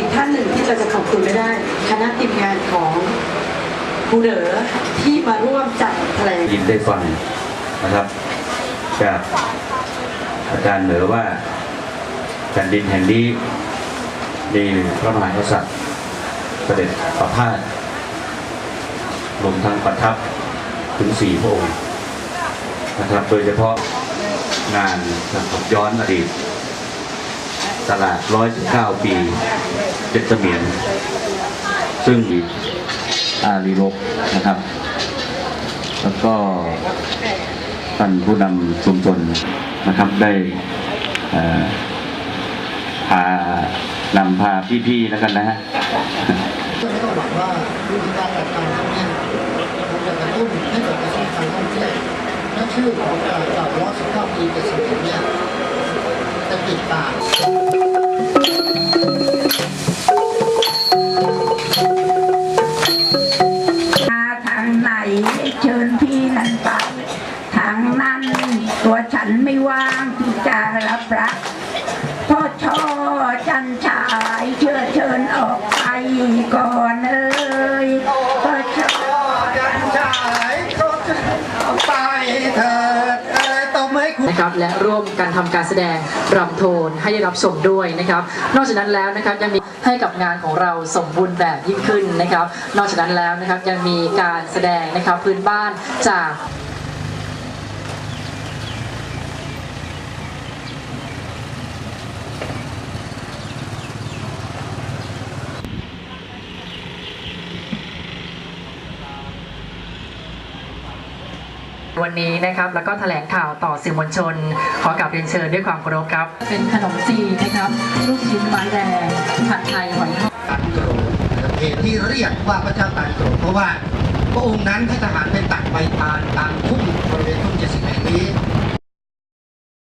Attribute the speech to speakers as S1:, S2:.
S1: อีกท่านหนึ่งที่เราจะขอบคุณไม่ได้ คณะทีมงานของครูเด๋อที่มาร่วมจัดแถลง
S2: ยินได้ฟังนะครับ จากอาจารย์เหนือว่าแผ่นดินแห่งนี้มีพระมหากษัตริย์เสด็จประพาสรวมทั้งประทับถึงสี่พระองค์นะครับ โดยเฉพาะงานนะครับย้อนอดีต ตลาด 119 ปีเจ็ดเสมียน ซึ่งอารีรบนะครับ แล้วก็ท่านผู้นำชุมชนนะครับได้พานำพาพี่ๆแล้วกันนะฮะ
S3: ก็ไม่ต้องหวังว่าวิธีการจัดการนี้จะกระตุ้นให้กิดกระแสการท่องเที่ยวและชื่อของตลาดเก่าร้อยสิบเก้าปีเจ็ดสิบเอ็ดเนี่ย จะติดปาก
S4: มาทางไหนเชิญพี่นั้นไปทางนั้นตัวฉันไม่ว่างที่จะรับรักพ่อช่อจันชายเชื่อเชิญออกไปก่อนเอ้ยพ่อช่อ
S3: จันฉายก็จะไปเถิดเอ้ยตบมือให้คุณ
S5: นะครับ และร่วมกันทำการแสดงรำโทนให้ได้รับชมด้วยนะครับ นอกจากนั้นแล้วนะครับยังมีให้กับงานของเราสมบูรณ์แบบยิ่งขึ้นนะครับ นอกจากนั้นแล้วนะครับยังมีการแสดงนะครับพื้นบ้านจาก วันนี้นะครับแล้วก็แถลงข่าวต่อสื่อมวลชน ขอกลับเรียนเชิญด้วยความเคารพครับ เป็นขนมจีนนะครับลูกชิ้นไม้แดงผัดไทยหอยทอด
S3: ตันโกรเหตุที่เรียกว่าพระเจ้าตันโกรเพราะว่าพระองค์นั้นให้ทหารไปตัดใบตาลตามทุ่ง